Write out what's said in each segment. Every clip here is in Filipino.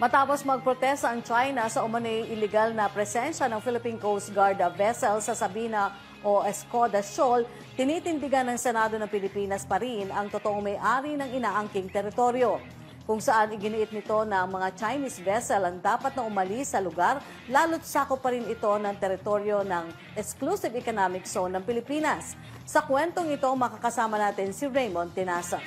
Matapos magprotesta ang China sa umano'y illegal na presensya ng Philippine Coast Guard vessel sa Sabina o Escoda Shoal, tinitindigan ng Senado ng Pilipinas pa rin ang totoong may-ari ng inaangking teritoryo. Kung saan iginiit nito na ang mga Chinese vessel ang dapat na umalis sa lugar, lalo't sakop pa rin ito ng teritoryo ng Exclusive Economic Zone ng Pilipinas. Sa kwentong ito, makakasama natin si Raymond Tinasa.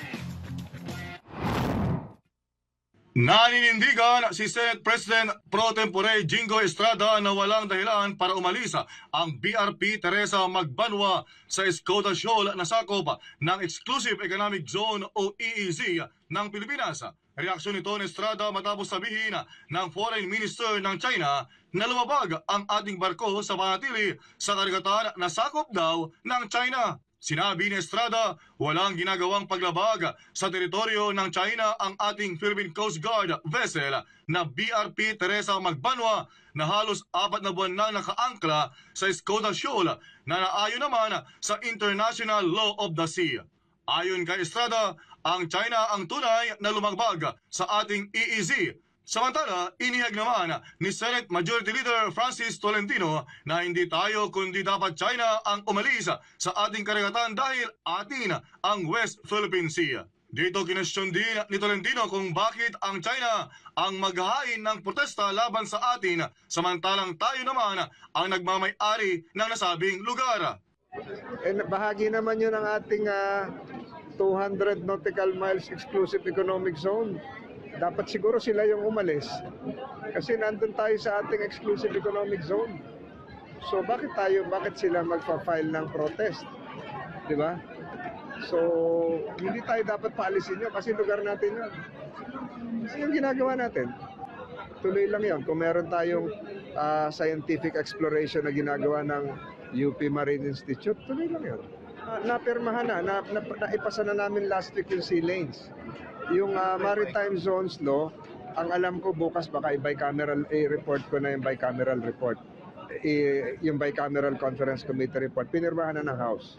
Naninindigan si Senate President Pro Tempore Jingo Estrada na walang dahilan para umalis ang BRP Teresa Magbanwa sa Escoda Shoal na sakop ng Exclusive Economic Zone o EEZ ng Pilipinas. Reaksyon nito ni Estrada matapos sabihin ng Foreign Minister ng China na lumabag ang ating barko sa panatili sa karagatan na sakop daw ng China. Sinabi ni Estrada, walang ginagawang paglabag sa teritoryo ng China ang ating Philippine Coast Guard vessel na BRP Teresa Magbanwa na halos apat na buwan na nakaangkla sa Escoda Shoal na naayon naman sa International Law of the Sea. Ayon kay Estrada, ang China ang tunay na lumagbag sa ating EEZ Samantala, inihag naman ni Senate Majority Leader Francis Tolentino na hindi tayo kundi dapat China ang umalis sa ating karagatan dahil atin ang West Philippine Sea. Dito kinestyon din ni Tolentino kung bakit ang China ang maghahain ng protesta laban sa atin samantalang tayo naman ang nagmamay-ari ng nasabing lugar. Eh, bahagi naman yun ng ating ah, 200 nautical miles exclusive economic zone. Dapat siguro sila yung umalis. Kasi nandun tayo sa ating exclusive economic zone. So bakit tayo, bakit sila magpa-file ng protest? Di ba? So, hindi tayo dapat paalisin yun kasi lugar natin yun. Ano yung ginagawa natin? Tuloy lang yun. Kung meron tayong ah, scientific exploration na ginagawa ng UP Marine Institute, tuloy lang yun. Na, napirmahan na, na, na, naipasa na namin last week yung sea lanes. Yung ah, Maritime Zones Law, ang alam ko bukas baka i-bicameral, i-report ko na yung bicameral report. I, yung bicameral conference committee report, pinirmahan na ng House.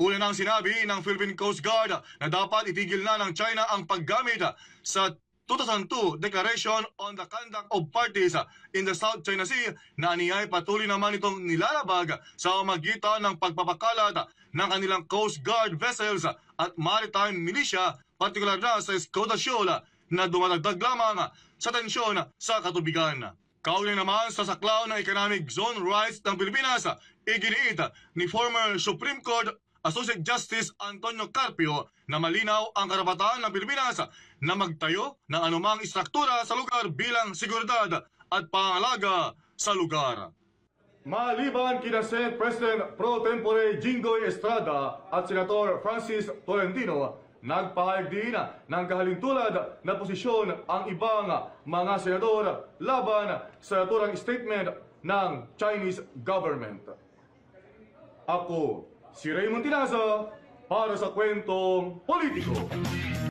Una nang sinabi ng Philippine Coast Guard na dapat itigil na ng China ang paggamit sa 2002 Declaration on the Conduct of Parties in the South China Sea na aniyay patuloy naman itong nilalabag sa magitan ng pagpapakalat ng kanilang Coast Guard vessels at maritime militia, partikular na sa Escoda Shoal na dumadagdag lamang sa tensyon sa katubigan. Kaulay naman sa saklaw ng Economic Zone Rights ng Pilipinas, iginiit ni former Supreme Court Associate Justice Antonio Carpio na malinaw ang karapatan ng Pilipinas na magtayo ng anumang istruktura sa lugar bilang seguridad at pangalaga sa lugar. Maliban kina Senate President Pro Tempore Jingoy Estrada at Senator Francis Tolentino, nagpahayag din ng kahalintulad na posisyon ang ibang mga senador laban sa naturang statement ng Chinese government. Ako, si Raymond Tinaza, para sa kwentong politiko.